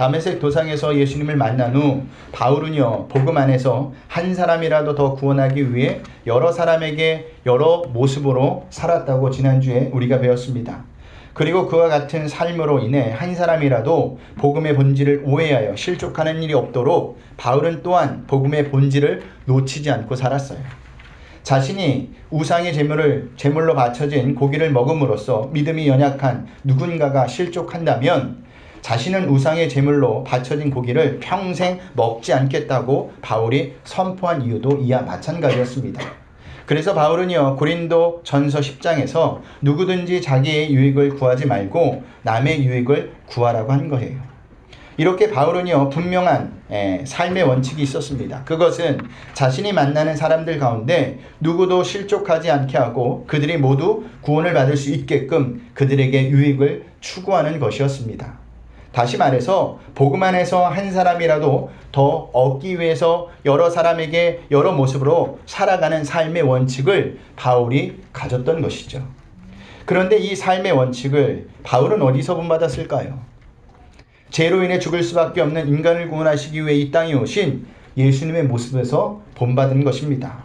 다메섹 도상에서 예수님을 만난 후 바울은요 복음 안에서 한 사람이라도 더 구원하기 위해 여러 사람에게 여러 모습으로 살았다고 지난주에 우리가 배웠습니다. 그리고 그와 같은 삶으로 인해 한 사람이라도 복음의 본질을 오해하여 실족하는 일이 없도록 바울은 또한 복음의 본질을 놓치지 않고 살았어요. 자신이 우상의 제물을 제물로 바쳐진 고기를 먹음으로써 믿음이 연약한 누군가가 실족한다면 자신은 우상의 제물로 바쳐진 고기를 평생 먹지 않겠다고 바울이 선포한 이유도 이와 마찬가지였습니다. 그래서 바울은요 고린도 전서 10장에서 누구든지 자기의 유익을 구하지 말고 남의 유익을 구하라고 한 거예요. 이렇게 바울은요 분명한 에, 삶의 원칙이 있었습니다. 그것은 자신이 만나는 사람들 가운데 누구도 실족하지 않게 하고 그들이 모두 구원을 받을 수 있게끔 그들에게 유익을 추구하는 것이었습니다. 다시 말해서 복음 안에서 한 사람이라도 더 얻기 위해서 여러 사람에게 여러 모습으로 살아가는 삶의 원칙을 바울이 가졌던 것이죠. 그런데 이 삶의 원칙을 바울은 어디서 본받았을까요? 죄로 인해 죽을 수밖에 없는 인간을 구원하시기 위해 이 땅에 오신 예수님의 모습에서 본받은 것입니다.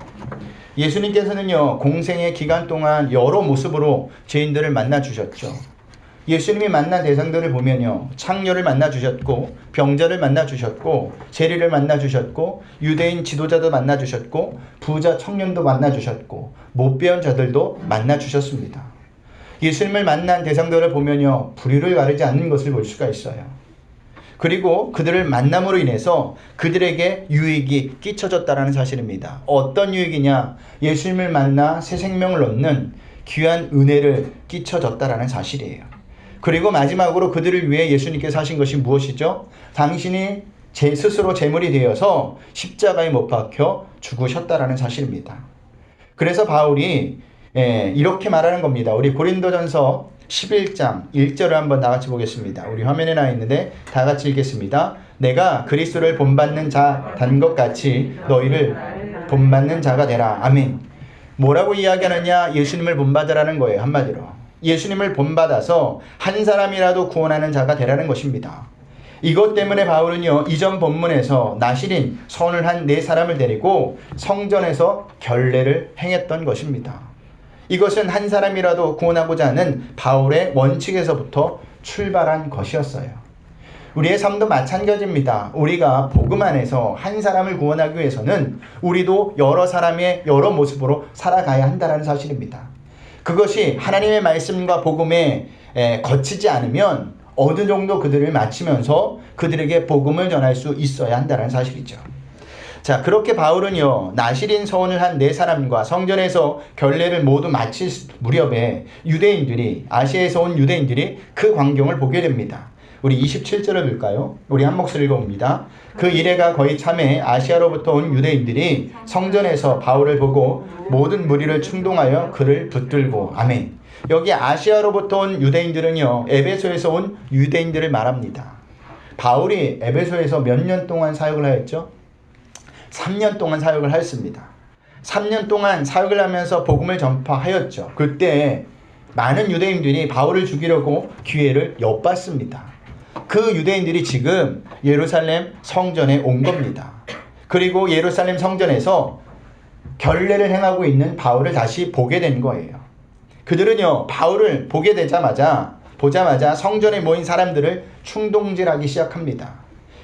예수님께서는요, 공생의 기간 동안 여러 모습으로 죄인들을 만나 주셨죠. 예수님이 만난 대상들을 보면요. 창녀를 만나 주셨고 병자를 만나 주셨고 세리를 만나 주셨고 유대인 지도자도 만나 주셨고 부자 청년도 만나 주셨고 못 배운 자들도 만나 주셨습니다. 예수님을 만난 대상들을 보면요. 불의를 가르지 않는 것을 볼 수가 있어요. 그리고 그들을 만남으로 인해서 그들에게 유익이 끼쳐졌다라는 사실입니다. 어떤 유익이냐? 예수님을 만나 새 생명을 얻는 귀한 은혜를 끼쳐졌다라는 사실이에요. 그리고 마지막으로 그들을 위해 예수님께서 하신 것이 무엇이죠? 당신이 제 스스로 제물이 되어서 십자가에 못 박혀 죽으셨다라는 사실입니다. 그래서 바울이 예, 이렇게 말하는 겁니다. 우리 고린도전서 11장 1절을 한번 다 같이 보겠습니다. 우리 화면에 나와 있는데 다 같이 읽겠습니다. 내가 그리스도를 본받는 자 단 것 같이 너희를 본받는 자가 되라. 아멘. 뭐라고 이야기하느냐? 예수님을 본받으라는 거예요. 한마디로. 예수님을 본받아서 한 사람이라도 구원하는 자가 되라는 것입니다. 이것 때문에 바울은요, 이전 본문에서 나실인 선을 한 네 사람을 데리고 성전에서 결례를 행했던 것입니다. 이것은 한 사람이라도 구원하고자 하는 바울의 원칙에서부터 출발한 것이었어요. 우리의 삶도 마찬가지입니다. 우리가 복음 안에서 한 사람을 구원하기 위해서는 우리도 여러 사람의 여러 모습으로 살아가야 한다는 사실입니다. 그것이 하나님의 말씀과 복음에 거치지 않으면 어느 정도 그들을 맞추면서 그들에게 복음을 전할 수 있어야 한다는 사실이죠. 자, 그렇게 바울은요, 나실인 서원을 한 네 사람과 성전에서 결례를 모두 마칠 무렵에 유대인들이, 아시아에서 온 유대인들이 그 광경을 보게 됩니다. 우리 27절을 볼까요? 우리 한 목소리 읽어봅니다. 그 이래가 거의 참에 아시아로부터 온 유대인들이 성전에서 바울을 보고 모든 무리를 충동하여 그를 붙들고 아멘. 여기 아시아로부터 온 유대인들은요 에베소에서 온 유대인들을 말합니다. 바울이 에베소에서 몇 년 동안 사역을 하였죠? 3년 동안 사역을 하였습니다. 3년 동안 사역을 하면서 복음을 전파하였죠. 그때 많은 유대인들이 바울을 죽이려고 기회를 엿봤습니다. 그 유대인들이 지금 예루살렘 성전에 온 겁니다. 그리고 예루살렘 성전에서 결례를 행하고 있는 바울을 다시 보게 된 거예요. 그들은요, 바울을 보게 되자마자, 보자마자 성전에 모인 사람들을 충동질하기 시작합니다.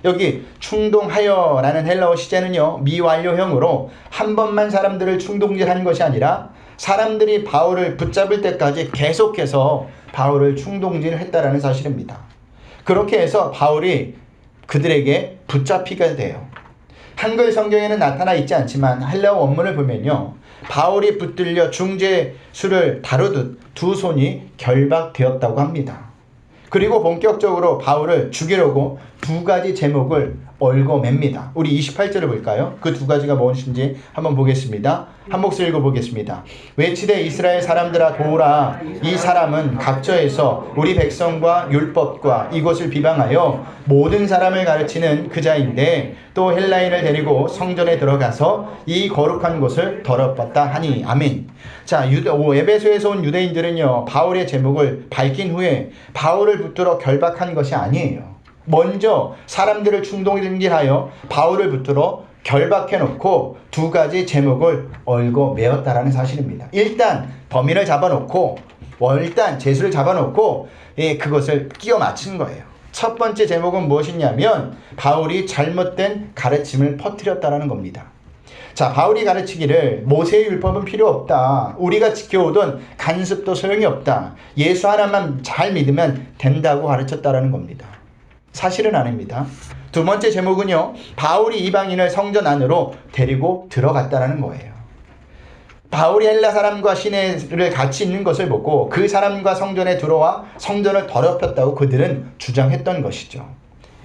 여기 충동하여 라는 헬라어 시제는요, 미완료형으로 한 번만 사람들을 충동질하는 것이 아니라 사람들이 바울을 붙잡을 때까지 계속해서 바울을 충동질했다라는 사실입니다. 그렇게 해서 바울이 그들에게 붙잡히게 돼요. 한글 성경에는 나타나 있지 않지만 헬라어 원문을 보면요. 바울이 붙들려 중재수를 다루듯 두 손이 결박되었다고 합니다. 그리고 본격적으로 바울을 죽이려고 두 가지 제목을 얽어맵니다. 우리 28절을 볼까요? 그 두 가지가 무엇인지 한번 보겠습니다. 한 목소리 읽어보겠습니다. 외치되 이스라엘 사람들아 도우라 이 사람은 각처에서 우리 백성과 율법과 이곳을 비방하여 모든 사람을 가르치는 그자인데 또 헬라인을 데리고 성전에 들어가서 이 거룩한 곳을 더럽혔다 하니 아멘. 자, 유대, 오, 에베소에서 온 유대인들은요, 바울의 제목을 밝힌 후에 바울을 붙들어 결박한 것이 아니에요. 먼저 사람들을 충동질하여 바울을 붙들어 결박해 놓고 두 가지 제목을 얼고 메었다라는 사실입니다. 일단 범인을 잡아놓고 뭐 일단 죄수를 잡아놓고 예, 그것을 끼워 맞춘 거예요. 첫 번째 제목은 무엇이냐면 바울이 잘못된 가르침을 퍼뜨렸다라는 겁니다. 자, 바울이 가르치기를 모세의 율법은 필요 없다. 우리가 지켜오던 간습도 소용이 없다. 예수 하나만 잘 믿으면 된다고 가르쳤다라는 겁니다. 사실은 아닙니다. 두 번째 제목은요. 바울이 이방인을 성전 안으로 데리고 들어갔다라는 거예요. 바울이 헬라 사람과 시내를 같이 있는 것을 보고 그 사람과 성전에 들어와 성전을 더럽혔다고 그들은 주장했던 것이죠.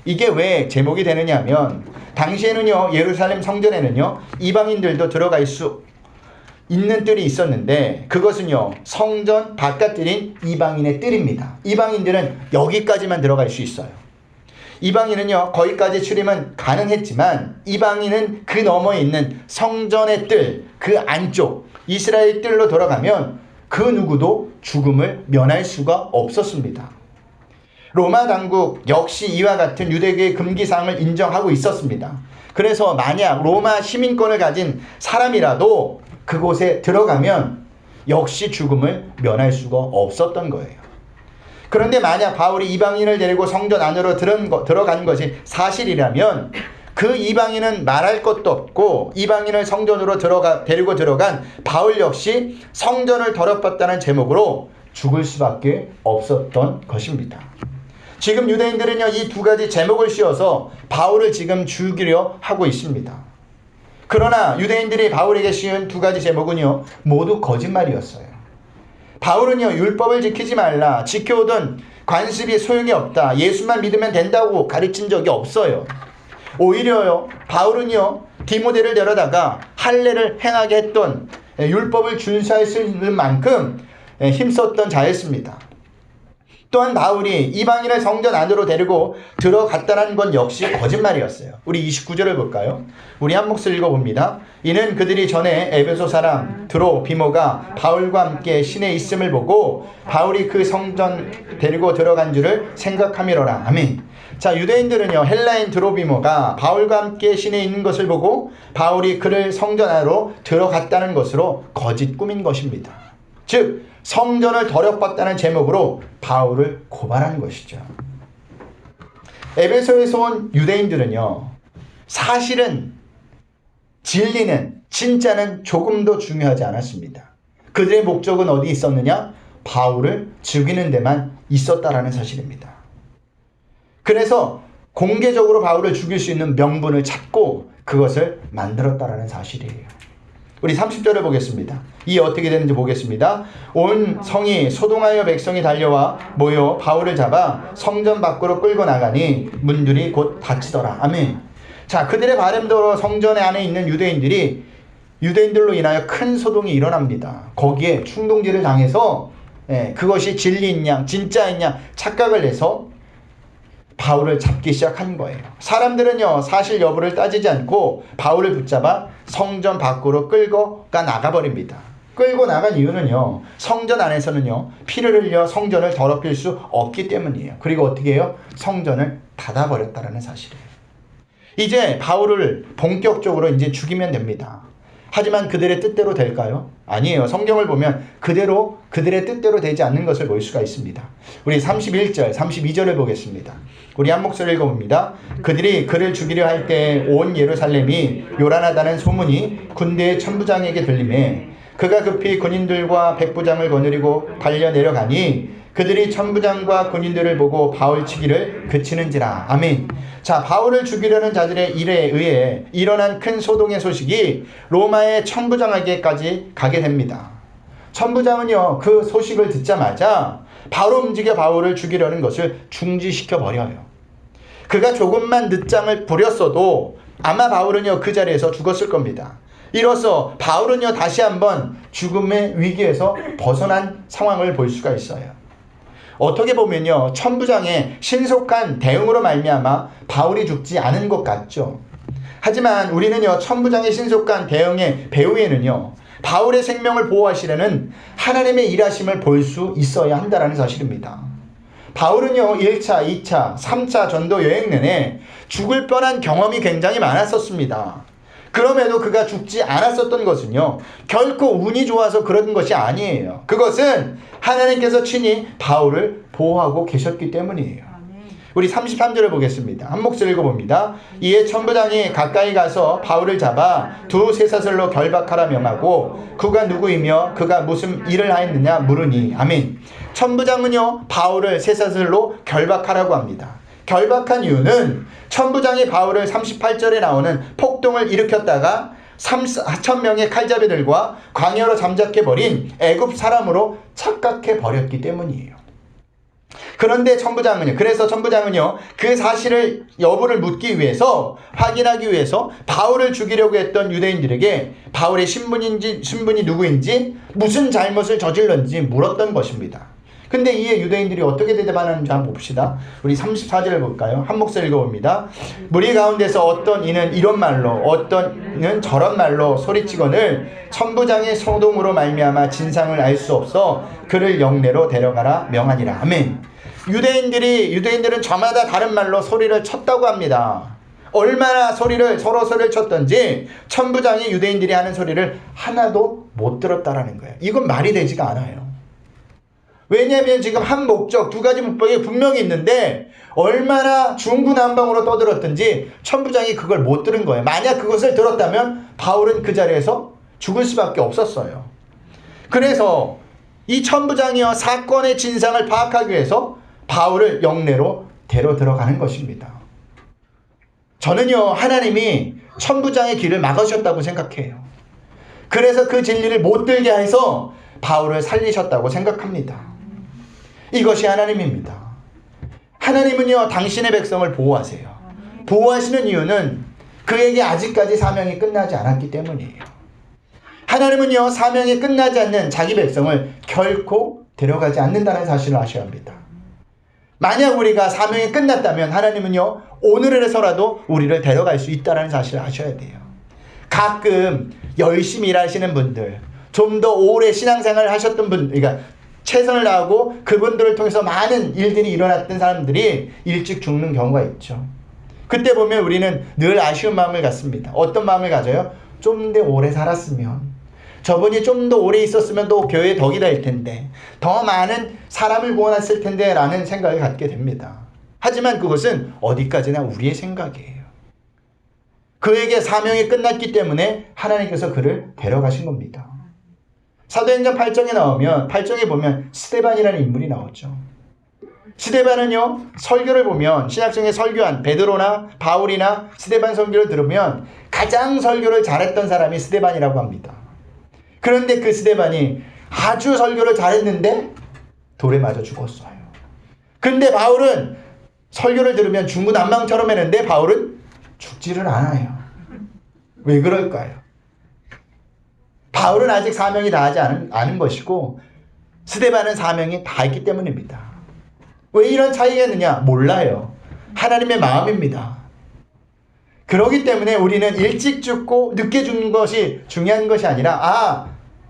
이게 왜 제목이 되느냐면 당시에는요 예루살렘 성전에는요 이방인들도 들어갈 수 있는 뜰이 있었는데 그것은요 성전 바깥 뜰인 이방인의 뜰입니다. 이방인들은 여기까지만 들어갈 수 있어요. 이방인은요 거기까지 출입은 가능했지만 이방인은 그 너머에 있는 성전의 뜰 그 안쪽 이스라엘 뜰로 돌아가면 그 누구도 죽음을 면할 수가 없었습니다. 로마 당국 역시 이와 같은 유대교의 금기사항을 인정하고 있었습니다. 그래서 만약 로마 시민권을 가진 사람이라도 그곳에 들어가면 역시 죽음을 면할 수가 없었던 거예요. 그런데 만약 바울이 이방인을 데리고 성전 안으로 들어간 것이 사실이라면 그 이방인은 말할 것도 없고 이방인을 성전으로 들어가 데리고 들어간 바울 역시 성전을 더럽혔다는 제목으로 죽을 수밖에 없었던 것입니다. 지금 유대인들은요 이 두 가지 제목을 씌워서 바울을 지금 죽이려 하고 있습니다. 그러나 유대인들이 바울에게 씌운 두 가지 제목은요 모두 거짓말이었어요. 바울은요 율법을 지키지 말라 지켜오던 관습이 소용이 없다 예수만 믿으면 된다고 가르친 적이 없어요. 오히려요 바울은요 디모데를 데려다가 할례를 행하게 했던 예, 율법을 준수할 수 있는 만큼 예, 힘썼던 자였습니다. 또한 바울이 이방인을 성전 안으로 데리고 들어갔다는 건 역시 거짓말이었어요. 우리 29절을 볼까요? 우리 한 몫을 읽어봅니다. 이는 그들이 전에 에베소 사람 드로 비모가 바울과 함께 신에 있음을 보고 바울이 그 성전 데리고 들어간 줄을 생각함이로라. 아멘. 자, 유대인들은요, 헬라인 드로비모가 바울과 함께 신에 있는 것을 보고 바울이 그를 성전 안으로 들어갔다는 것으로 거짓 꾸민 것입니다. 즉, 성전을 더럽혔다는 제목으로 바울을 고발한 것이죠. 에베소에서 온 유대인들은요, 사실은 진리는, 진짜는 조금도 중요하지 않았습니다. 그들의 목적은 어디 있었느냐? 바울을 죽이는 데만 있었다라는 사실입니다. 그래서 공개적으로 바울을 죽일 수 있는 명분을 찾고 그것을 만들었다라는 사실이에요. 우리 30절을 보겠습니다. 이 어떻게 되는지 보겠습니다. 온 성이 소동하여 백성이 달려와 모여 바울을 잡아 성전 밖으로 끌고 나가니 문들이 곧 닫히더라. 아멘. 자, 그들의 바램대로 성전 안에 있는 유대인들이 유대인들로 인하여 큰 소동이 일어납니다. 거기에 충동질을 당해서 예, 그것이 진리인 양, 진짜인 양 착각을 해서 바울을 잡기 시작한 거예요. 사람들은요, 사실 여부를 따지지 않고 바울을 붙잡아 성전 밖으로 끌고 가 나가버립니다. 끌고 나간 이유는요, 성전 안에서는요, 피를 흘려 성전을 더럽힐 수 없기 때문이에요. 그리고 어떻게 해요? 성전을 닫아버렸다는 사실이에요. 이제 바울을 본격적으로 이제 죽이면 됩니다. 하지만 그들의 뜻대로 될까요? 아니에요. 성경을 보면 그대로 그들의 뜻대로 되지 않는 것을 볼 수가 있습니다. 우리 31절, 32절을 보겠습니다. 우리 한 목소리 읽어봅니다. 그들이 그를 죽이려 할 때 온 예루살렘이 요란하다는 소문이 군대의 천부장에게 들림에 그가 급히 군인들과 백부장을 거느리고 달려 내려가니 그들이 천부장과 군인들을 보고 바울 치기를 그치는지라. 아멘. 자, 바울을 죽이려는 자들의 일에 의해 일어난 큰 소동의 소식이 로마의 천부장에게까지 가게 됩니다. 천부장은요, 그 소식을 듣자마자 바로 움직여 바울을 죽이려는 것을 중지시켜 버려요. 그가 조금만 늦잠을 부렸어도 아마 바울은요, 그 자리에서 죽었을 겁니다. 이로써 바울은요, 다시 한번 죽음의 위기에서 벗어난 상황을 볼 수가 있어요. 어떻게 보면요 천부장의 신속한 대응으로 말미암아 바울이 죽지 않은 것 같죠. 하지만 우리는요 천부장의 신속한 대응의 배후에는요 바울의 생명을 보호하시려는 하나님의 일하심을 볼 수 있어야 한다라는 사실입니다. 바울은요, 1차, 2차, 3차 전도 여행 내내 죽을 뻔한 경험이 굉장히 많았었습니다. 그럼에도 그가 죽지 않았었던 것은요, 결코 운이 좋아서 그런 것이 아니에요. 그것은 하나님께서 친히 바울을 보호하고 계셨기 때문이에요. 아멘. 우리 33절을 보겠습니다. 한 목소리 읽어봅니다. 이에 천부장이 가까이 가서 바울을 잡아 두 쇠사슬로 결박하라 명하고 그가 누구이며 그가 무슨 일을 하였느냐 물으니 아멘. 천부장은요 바울을 쇠사슬로 결박하라고 합니다. 결박한 이유는 천부장이 바울을 38절에 나오는 폭동을 일으켰다가 3천 명의 칼잡이들과 광야로 잠적해 버린 애굽 사람으로 착각해 버렸기 때문이에요. 그런데 천부장은요. 그래서 천부장은요. 그 사실을 여부를 묻기 위해서 확인하기 위해서 바울을 죽이려고 했던 유대인들에게 바울의 신분인지 신분이 누구인지 무슨 잘못을 저질렀는지 물었던 것입니다. 근데 이에 유대인들이 어떻게 대답하는지 한번 봅시다. 우리 34절을 볼까요? 한 목소리 읽어봅니다. 무리 가운데서 어떤 이는 이런 말로 어떤 이는 저런 말로 소리치거늘 천부장의 소동으로 말미암아 진상을 알 수 없어 그를 영내로 데려가라 명하니라. 아멘. 유대인들이 유대인들은 저마다 다른 말로 소리를 쳤다고 합니다. 얼마나 소리를 서로 소리를 쳤던지 천부장이 유대인들이 하는 소리를 하나도 못 들었다라는 거예요. 이건 말이 되지가 않아요. 왜냐하면 지금 한 목적 두 가지 목적이 분명히 있는데 얼마나 중구난방으로 떠들었든지 천부장이 그걸 못 들은 거예요. 만약 그것을 들었다면 바울은 그 자리에서 죽을 수밖에 없었어요. 그래서 이 천부장이요 사건의 진상을 파악하기 위해서 바울을 영내로 데려 들어가는 것입니다. 저는요 하나님이 천부장의 길을 막으셨다고 생각해요. 그래서 그 진리를 못 들게 해서 바울을 살리셨다고 생각합니다. 이것이 하나님입니다. 하나님은요 당신의 백성을 보호하세요. 보호하시는 이유는 그에게 아직까지 사명이 끝나지 않았기 때문이에요. 하나님은요 사명이 끝나지 않는 자기 백성을 결코 데려가지 않는다는 사실을 아셔야 합니다. 만약 우리가 사명이 끝났다면 하나님은요 오늘에서라도 우리를 데려갈 수 있다는 사실을 아셔야 돼요. 가끔 열심히 일하시는 분들, 좀 더 오래 신앙생활을 하셨던 분, 그러니까 최선을 다하고 그분들을 통해서 많은 일들이 일어났던 사람들이 일찍 죽는 경우가 있죠. 그때 보면 우리는 늘 아쉬운 마음을 갖습니다. 어떤 마음을 가져요? 좀 더 오래 살았으면. 저분이 좀 더 오래 있었으면 또 교회에 덕이 될 텐데. 더 많은 사람을 구원했을 텐데. 라는 생각을 갖게 됩니다. 하지만 그것은 어디까지나 우리의 생각이에요. 그에게 사명이 끝났기 때문에 하나님께서 그를 데려가신 겁니다. 사도행전 8장에 나오면 8장에 보면 스테반이라는 인물이 나오죠. 스테반은요 설교를 보면 신약성에 설교한 베드로나 바울이나 스테반 설교를 들으면 가장 설교를 잘했던 사람이 스테반이라고 합니다. 그런데 그 스테반이 아주 설교를 잘했는데 돌에 맞아 죽었어요. 근데 바울은 설교를 들으면 중구난방처럼 했는데 바울은 죽지를 않아요. 왜 그럴까요? 바울은 아직 사명이 다하지 않은, 않은 것이고 스데반은 사명이 다했기 때문입니다. 왜 이런 차이가 있느냐? 몰라요. 하나님의 마음입니다. 그러기 때문에 우리는 일찍 죽고 늦게 죽는 것이 중요한 것이 아니라 아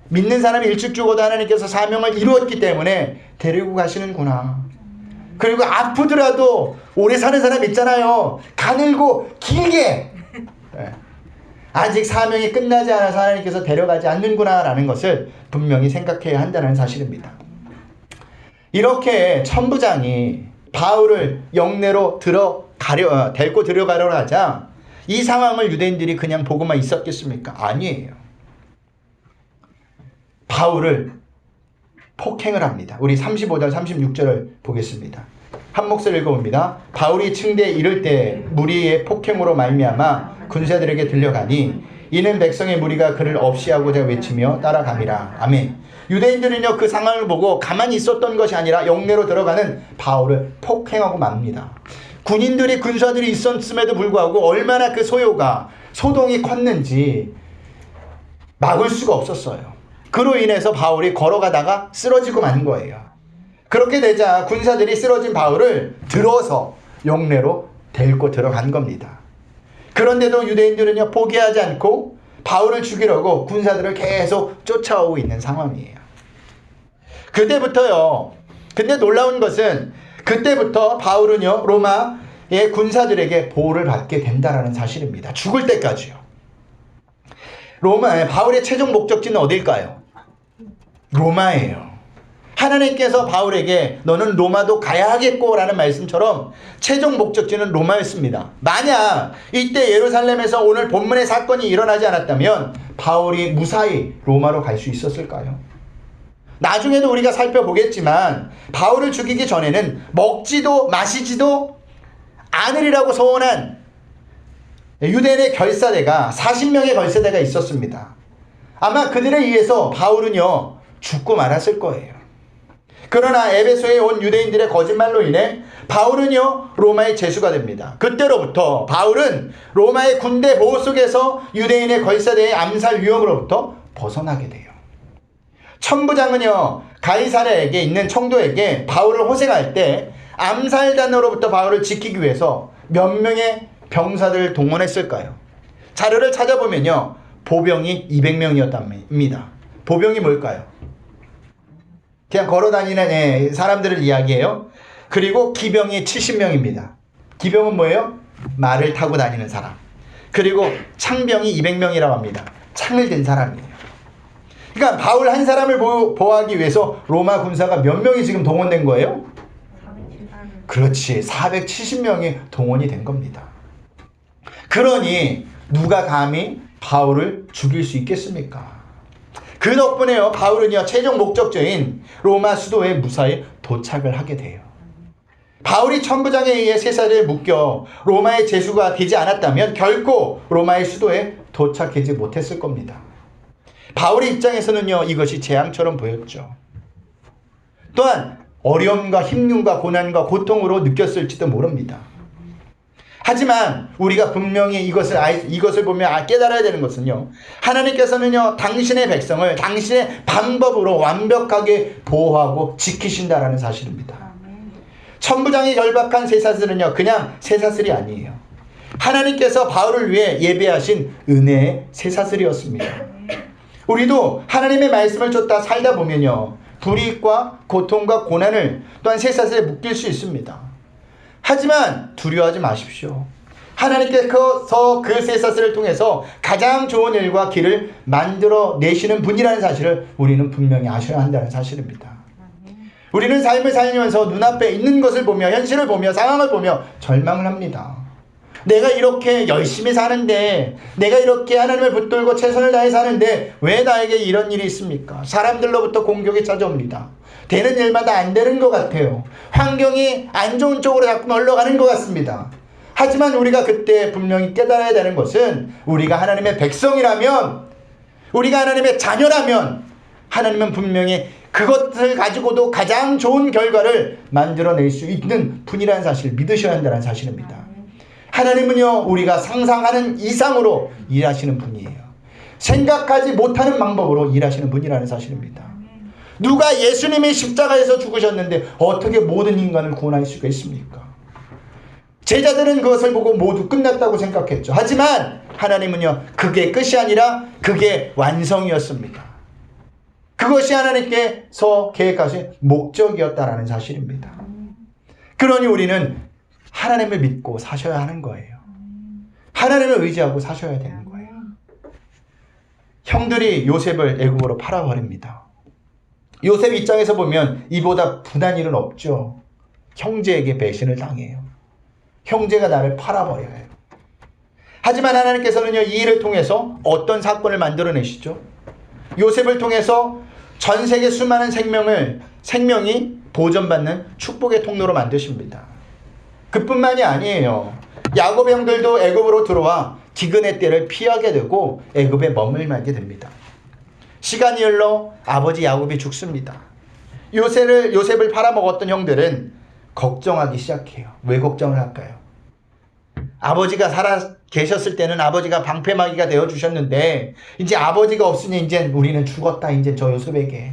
믿는 사람이 일찍 죽어도 하나님께서 사명을 이루었기 때문에 데리고 가시는구나. 그리고 아프더라도 오래 사는 사람 있잖아요. 가늘고 길게. 네. 아직 사명이 끝나지 않아서 하나님께서 데려가지 않는구나라는 것을 분명히 생각해야 한다는 사실입니다. 이렇게 천부장이 바울을 영내로 들어가려 어, 데리고 들어가려 하자 이 상황을 유대인들이 그냥 보고만 있었겠습니까? 아니에요. 바울을 폭행을 합니다. 우리 35절 36절을 보겠습니다. 한 목소리 읽어봅니다. 바울이 층대에 이를 때 무리의 폭행으로 말미암아 군사들에게 들려가니 이는 백성의 무리가 그를 없이 하고자 외치며 따라감이라. 아멘. 유대인들은요 그 상황을 보고 가만히 있었던 것이 아니라 영내로 들어가는 바울을 폭행하고 맙니다. 군인들이 군사들이 있었음에도 불구하고 얼마나 그 소요가 소동이 컸는지 막을 수가 없었어요. 그로 인해서 바울이 걸어가다가 쓰러지고 만 거예요. 그렇게 되자 군사들이 쓰러진 바울을 들어서 영내로 데리고 들어간 겁니다. 그런데도 유대인들은요 포기하지 않고 바울을 죽이려고 군사들을 계속 쫓아오고 있는 상황이에요. 그때부터요. 근데 놀라운 것은 그때부터 바울은요 로마의 군사들에게 보호를 받게 된다라는 사실입니다. 죽을 때까지요. 로마의 바울의 최종 목적지는 어딜까요? 로마예요. 하나님께서 바울에게 너는 로마도 가야 하겠고라는 말씀처럼 최종 목적지는 로마였습니다. 만약 이때 예루살렘에서 오늘 본문의 사건이 일어나지 않았다면 바울이 무사히 로마로 갈 수 있었을까요? 나중에도 우리가 살펴보겠지만 바울을 죽이기 전에는 먹지도 마시지도 않으리라고 소원한 유대인의 결사대가 40명의 결사대가 있었습니다. 아마 그들에 의해서 바울은요 죽고 말았을 거예요. 그러나 에베소에 온 유대인들의 거짓말로 인해 바울은요 로마의 제수가 됩니다. 그때로부터 바울은 로마의 군대 보호 속에서 유대인의 걸사대의 암살 위험으로부터 벗어나게 돼요. 천부장은요 가이사랴에게 있는 청도에게 바울을 호생할 때 암살단으로부터 바울을 지키기 위해서 몇 명의 병사들을 동원했을까요? 자료를 찾아보면요 보병이 200명이었답니다. 보병이 뭘까요? 그냥 걸어 다니는 예, 사람들을 이야기해요. 그리고 기병이 70명입니다. 기병은 뭐예요? 말을 타고 다니는 사람. 그리고 창병이 200명이라고 합니다. 창을 든 사람이에요. 그러니까 바울 한 사람을 보, 보호하기 위해서 로마 군사가 몇 명이 지금 동원된 거예요? 그렇지. 470명이 동원이 된 겁니다. 그러니 누가 감히 바울을 죽일 수 있겠습니까? 그 덕분에요 바울은요 최종 목적지인 로마 수도에 무사히 도착을 하게 돼요. 바울이 천부장에 의해 세사를 묶여 로마의 제수가 되지 않았다면 결코 로마의 수도에 도착하지 못했을 겁니다. 바울의 입장에서는요 이것이 재앙처럼 보였죠. 또한 어려움과 힘듦과 고난과 고통으로 느꼈을지도 모릅니다. 하지만 우리가 분명히 이것을 알- 이것을 보면 아- 깨달아야 되는 것은요. 하나님께서는요. 당신의 백성을 당신의 방법으로 완벽하게 보호하고 지키신다라는 사실입니다. 천부장이 결박한 쇠사슬은요. 그냥 쇠사슬이 아니에요. 하나님께서 바울을 위해 예배하신 은혜의 쇠사슬이었습니다. 우리도 하나님의 말씀을 쫓다 살다 보면요. 불이익과 고통과 고난을 또한 쇠사슬에 묶일 수 있습니다. 하지만 두려워하지 마십시오. 하나님께서 그 쇠사슬을 통해서 가장 좋은 일과 길을 만들어 내시는 분이라는 사실을 우리는 분명히 아셔야 한다는 사실입니다. 우리는 삶을 살면서 눈앞에 있는 것을 보며 현실을 보며 상황을 보며 절망을 합니다. 내가 이렇게 열심히 사는데 내가 이렇게 하나님을 붙들고 최선을 다해 사는데 왜 나에게 이런 일이 있습니까? 사람들로부터 공격이 찾아옵니다. 되는 일마다 안 되는 것 같아요. 환경이 안 좋은 쪽으로 자꾸 흘러가는 것 같습니다. 하지만 우리가 그때 분명히 깨달아야 되는 것은 우리가 하나님의 백성이라면 우리가 하나님의 자녀라면 하나님은 분명히 그것을 가지고도 가장 좋은 결과를 만들어낼 수 있는 분이라는 사실을 믿으셔야 한다는 사실입니다. 하나님은요, 우리가 상상하는 이상으로 일하시는 분이에요. 생각하지 못하는 방법으로 일하시는 분이라는 사실입니다. 누가 예수님이 십자가에서 죽으셨는데 어떻게 모든 인간을 구원할 수가 있습니까? 제자들은 그것을 보고 모두 끝났다고 생각했죠. 하지만 하나님은요, 그게 끝이 아니라 그게 완성이었습니다. 그것이 하나님께서 계획하신 목적이었다라는 사실입니다. 그러니 우리는 하나님을 믿고 사셔야 하는 거예요. 하나님을 의지하고 사셔야 되는 거예요. 형들이 요셉을 애굽으로 팔아버립니다. 요셉 입장에서 보면 이보다 분한 일은 없죠. 형제에게 배신을 당해요. 형제가 나를 팔아버려요. 하지만 하나님께서는요, 이 일을 통해서 어떤 사건을 만들어내시죠? 요셉을 통해서 전 세계 수많은 생명을, 생명이 보존받는 축복의 통로로 만드십니다. 그뿐만이 아니에요. 야곱의 형들도 애굽으로 들어와 기근의 때를 피하게 되고 애굽에 머물게 됩니다. 시간이 흘러 아버지 야곱이 죽습니다. 요셉을 요셉을 팔아먹었던 형들은 걱정하기 시작해요. 왜 걱정을 할까요? 아버지가 살아 계셨을 때는 아버지가 방패막이가 되어 주셨는데 이제 아버지가 없으니 이제 우리는 죽었다 이제 저 요셉에게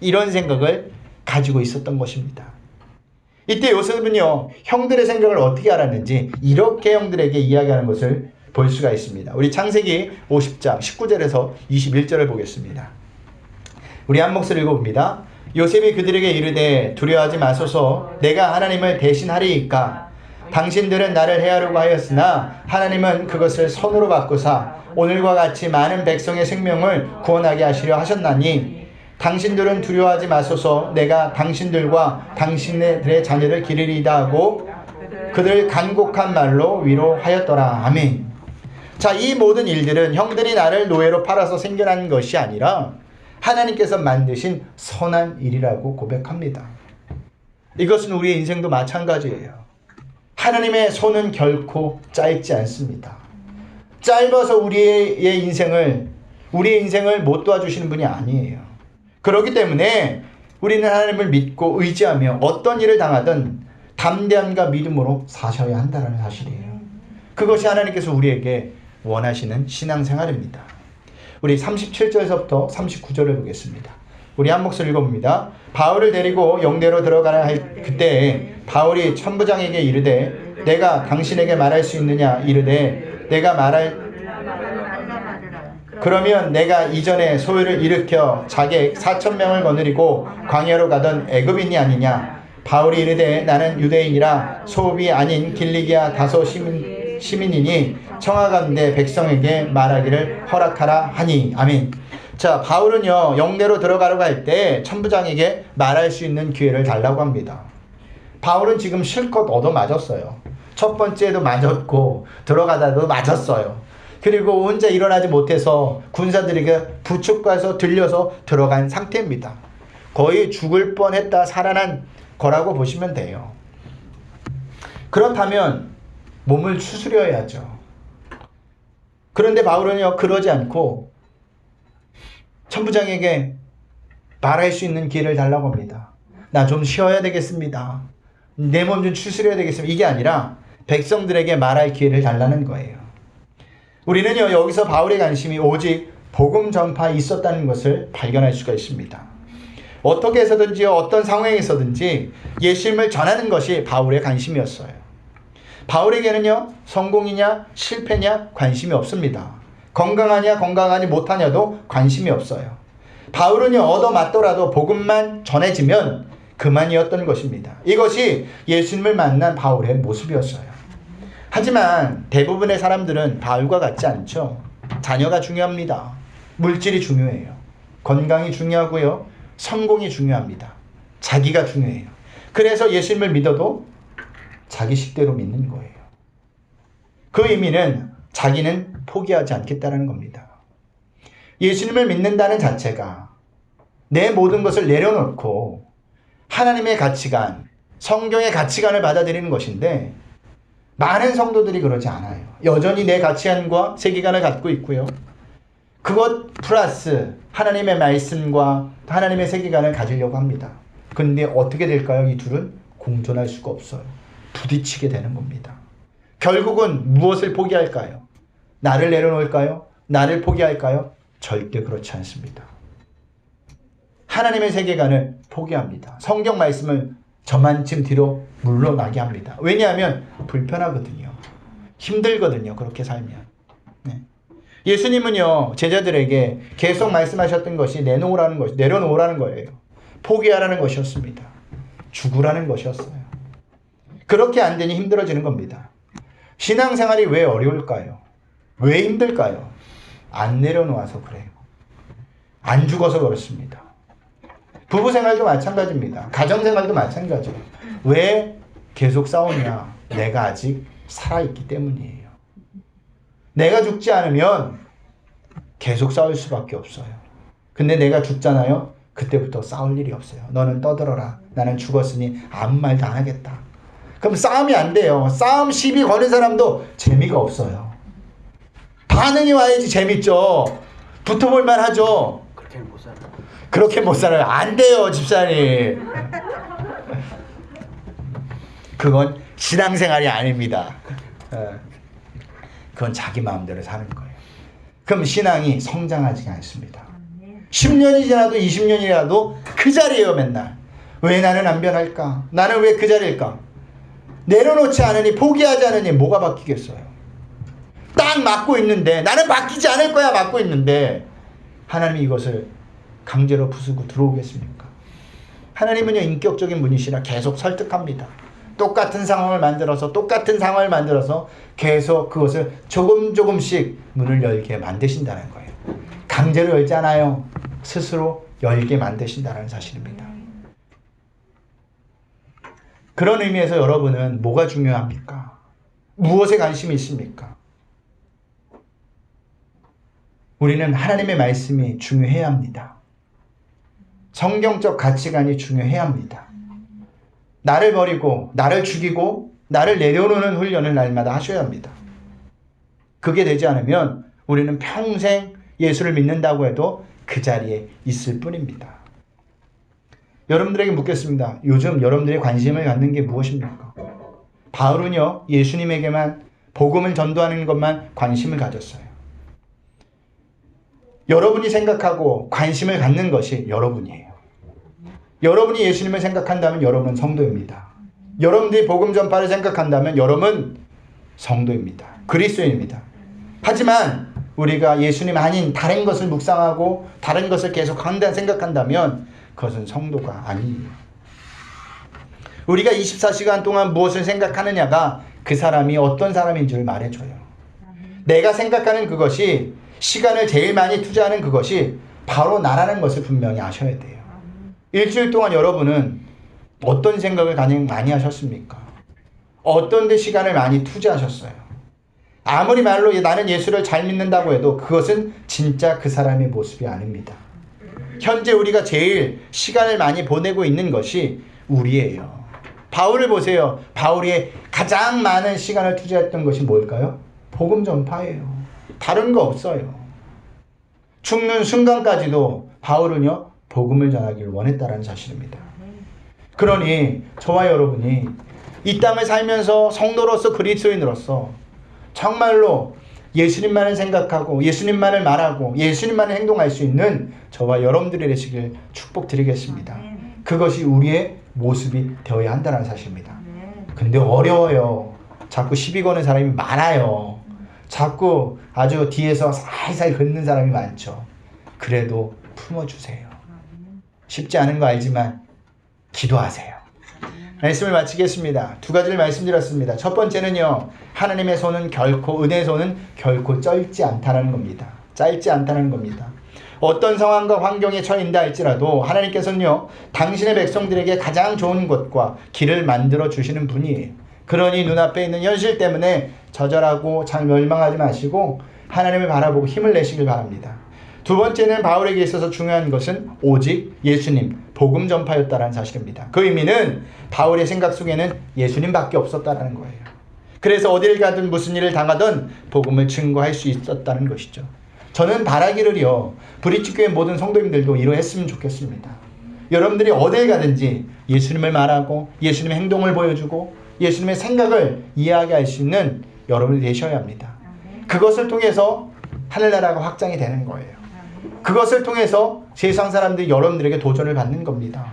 이런 생각을 가지고 있었던 것입니다. 이때 요셉은요 형들의 생각을 어떻게 알았는지 이렇게 형들에게 이야기하는 것을 볼 수가 있습니다. 우리 창세기 50장 19절에서 21절을 보겠습니다. 우리 한 목소리 읽어봅니다. 요셉이 그들에게 이르되 두려워하지 마소서 내가 하나님을 대신하리이까 당신들은 나를 해하려고 하였으나 하나님은 그것을 손으로 바꾸사 오늘과 같이 많은 백성의 생명을 구원하게 하시려 하셨나니 당신들은 두려워하지 마소서 내가 당신들과 당신들의 자녀를 기르리이다 하고 그들 간곡한 말로 위로하였더라 아멘 자 이 모든 일들은 형들이 나를 노예로 팔아서 생겨난 것이 아니라 하나님께서 만드신 선한 일이라고 고백합니다 이것은 우리의 인생도 마찬가지예요 하나님의 손은 결코 짧지 않습니다. 짧아서 우리의 인생을 우리의 인생을 못 도와주시는 분이 아니에요. 그렇기 때문에 우리는 하나님을 믿고 의지하며 어떤 일을 당하든 담대함과 믿음으로 사셔야 한다는 사실이에요. 그것이 하나님께서 우리에게 원하시는 신앙생활입니다. 우리 37절에서부터 39절을 보겠습니다. 우리 한 목소리 읽어봅니다. 바울을 데리고 영내로 들어가라 할 그때 바울이 천부장에게 이르되 내가 당신에게 말할 수 있느냐 이르되 내가 말할 그러면 내가 이전에 소유를 일으켜 자객 4천 명을 거느리고 광야로 가던 애굽인이 아니냐 바울이 이르되 나는 유대인이라 소읍이 아닌 길리기아 다소 시민, 시민이니 청하건대 백성에게 말하기를 허락하라 하니. 아멘. 자 바울은요 영내로 들어가려고 할 때 천부장에게 말할 수 있는 기회를 달라고 합니다. 바울은 지금 실컷 얻어 맞았어요. 첫 번째도 맞았고 들어가다도 맞았어요. 그리고 혼자 일어나지 못해서 군사들에게 부축가서 들려서 들어간 상태입니다. 거의 죽을 뻔했다 살아난 거라고 보시면 돼요. 그렇다면 몸을 추스려야죠. 그런데 바울은요 그러지 않고 천부장에게 말할 수 있는 기회를 달라고 합니다. 나 좀 쉬어야 되겠습니다. 내 몸 좀 추스려야 되겠습니다. 이게 아니라 백성들에게 말할 기회를 달라는 거예요. 우리는요, 여기서 바울의 관심이 오직 복음 전파에 있었다는 것을 발견할 수가 있습니다. 어떻게 해서든지 어떤 상황에서든지 예수님을 전하는 것이 바울의 관심이었어요. 바울에게는요, 성공이냐 실패냐 관심이 없습니다. 건강하냐 건강하지 못하냐도 관심이 없어요. 바울은요, 얻어 맞더라도 복음만 전해지면 그만이었던 것입니다. 이것이 예수님을 만난 바울의 모습이었어요. 하지만 대부분의 사람들은 바울과 같지 않죠. 자녀가 중요합니다. 물질이 중요해요. 건강이 중요하고요. 성공이 중요합니다. 자기가 중요해요. 그래서 예수님을 믿어도 자기 식대로 믿는 거예요. 그 의미는 자기는 포기하지 않겠다는 겁니다. 예수님을 믿는다는 자체가 내 모든 것을 내려놓고 하나님의 가치관, 성경의 가치관을 받아들이는 것인데 많은 성도들이 그러지 않아요. 여전히 내 가치관과 세계관을 갖고 있고요. 그것 플러스 하나님의 말씀과 하나님의 세계관을 가지려고 합니다. 근데 어떻게 될까요? 이 둘은 공존할 수가 없어요. 부딪히게 되는 겁니다. 결국은 무엇을 포기할까요? 나를 내려놓을까요? 나를 포기할까요? 절대 그렇지 않습니다. 하나님의 세계관을 포기합니다. 성경 말씀을 저만큼 뒤로 물러나게 합니다. 왜냐하면 불편하거든요. 힘들거든요. 그렇게 살면. 네. 예수님은요, 제자들에게 계속 말씀하셨던 것이 내놓으라는 것, 내려놓으라는 거예요. 포기하라는 것이었습니다. 죽으라는 것이었어요. 그렇게 안 되니 힘들어지는 겁니다. 신앙생활이 왜 어려울까요? 왜 힘들까요? 안 내려놓아서 그래요. 안 죽어서 그렇습니다. 부부 생활도 마찬가지입니다. 가정 생활도 마찬가지예요. 왜 계속 싸우냐? 내가 아직 살아있기 때문이에요. 내가 죽지 않으면 계속 싸울 수밖에 없어요. 근데 내가 죽잖아요? 그때부터 싸울 일이 없어요. 너는 떠들어라. 나는 죽었으니 아무 말도 안 하겠다. 그럼 싸움이 안 돼요. 싸움 시비 거는 사람도 재미가 없어요. 반응이 와야지 재밌죠. 붙어볼만 하죠. 그렇게는 못 살아. 그렇게 못 살아요. 안 돼요, 집사님. 그건 신앙생활이 아닙니다. 어. 그건 자기 마음대로 사는 거예요. 그럼 신앙이 성장하지가 않습니다. 10년이 지나도 20년이라도 그 자리에요, 맨날. 왜 나는 안 변할까? 나는 왜 그 자리일까? 내려놓지 않으니, 포기하지 않으니 뭐가 바뀌겠어요? 딱 맞고 있는데, 나는 바뀌지 않을 거야, 맞고 있는데, 하나님이 이것을 강제로 부수고 들어오겠습니까? 하나님은요 인격적인 분이시라 계속 설득합니다. 똑같은 상황을 만들어서 똑같은 상황을 만들어서 계속 그것을 조금 조금씩 문을 열게 만드신다는 거예요. 강제로 열지 않아요. 스스로 열게 만드신다는 사실입니다. 그런 의미에서 여러분은 뭐가 중요합니까? 무엇에 관심이 있습니까? 우리는 하나님의 말씀이 중요해야 합니다. 성경적 가치관이 중요해야 합니다. 나를 버리고 나를 죽이고 나를 내려놓는 훈련을 날마다 하셔야 합니다. 그게 되지 않으면 우리는 평생 예수를 믿는다고 해도 그 자리에 있을 뿐입니다. 여러분들에게 묻겠습니다. 요즘 여러분들이 관심을 갖는 게 무엇입니까? 바울은요, 예수님에게만 복음을 전도하는 것만 관심을 가졌어요. 여러분이 생각하고 관심을 갖는 것이 여러분이에요. 여러분이 예수님을 생각한다면 여러분은 성도입니다. 여러분들이 복음 전파를 생각한다면 여러분 성도입니다. 그리스도입니다. 하지만 우리가 예수님 아닌 다른 것을 묵상하고 다른 것을 계속 한다 생각한다면 그것은 성도가 아니에요. 우리가 24시간 동안 무엇을 생각하느냐가 그 사람이 어떤 사람인 줄 말해줘요. 내가 생각하는 그것이 시간을 제일 많이 투자하는 그것이 바로 나라는 것을 분명히 아셔야 돼요. 일주일 동안 여러분은 어떤 생각을 가장 많이 하셨습니까? 어떤 데 시간을 많이 투자하셨어요? 아무리 말로 나는 예수를 잘 믿는다고 해도 그것은 진짜 그 사람의 모습이 아닙니다. 현재 우리가 제일 시간을 많이 보내고 있는 것이 우리예요. 바울을 보세요. 바울이 가장 많은 시간을 투자했던 것이 뭘까요? 복음 전파예요. 다른 거 없어요. 죽는 순간까지도 바울은요, 복음을 전하기를 원했다라는 사실입니다. 그러니 저와 여러분이 이 땅을 살면서 성도로서 그리스도인으로서 정말로 예수님만을 생각하고 예수님만을 말하고 예수님만을 행동할 수 있는 저와 여러분들이 되시길 축복드리겠습니다. 그것이 우리의 모습이 되어야 한다는 사실입니다. 근데 어려워요. 자꾸 시비 거는 사람이 많아요. 자꾸 아주 뒤에서 살살 긋는 사람이 많죠. 그래도 품어주세요. 쉽지 않은 거 알지만 기도하세요. 말씀을 마치겠습니다. 두 가지를 말씀드렸습니다. 첫 번째는요, 하나님의 손은 결코, 은혜의 손은 결코 쩔지 않다는 겁니다. 짧지 않다는 겁니다. 어떤 상황과 환경에 처인다 할지라도 하나님께서는요, 당신의 백성들에게 가장 좋은 것과 길을 만들어 주시는 분이에요. 그러니 눈앞에 있는 현실 때문에 저절하고 잘 멸망하지 마시고 하나님을 바라보고 힘을 내시길 바랍니다. 두 번째는 바울에게 있어서 중요한 것은 오직 예수님, 복음 전파였다라는 사실입니다. 그 의미는 바울의 생각 속에는 예수님밖에 없었다라는 거예요. 그래서 어디를 가든 무슨 일을 당하든 복음을 증거할 수 있었다는 것이죠. 저는 바라기를요, 브리치교회 모든 성도님들도 이러했으면 좋겠습니다. 여러분들이 어딜 가든지 예수님을 말하고 예수님의 행동을 보여주고 예수님의 생각을 이해하게 할수 있는 여러분이 되셔야 합니다. 그것을 통해서 하늘나라가 확장이 되는 거예요. 그것을 통해서 세상 사람들이 여러분들에게 도전을 받는 겁니다.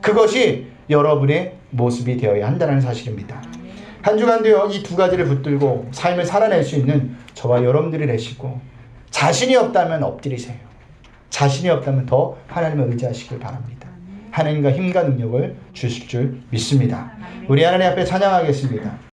그것이 여러분의 모습이 되어야 한다는 사실입니다. 한 주간도요, 이 두 가지를 붙들고 삶을 살아낼 수 있는 저와 여러분들이 되시고, 자신이 없다면 엎드리세요. 자신이 없다면 더 하나님을 의지하시길 바랍니다. 하나님과 힘과 능력을 주실 줄 믿습니다. 우리 하나님 앞에 찬양하겠습니다.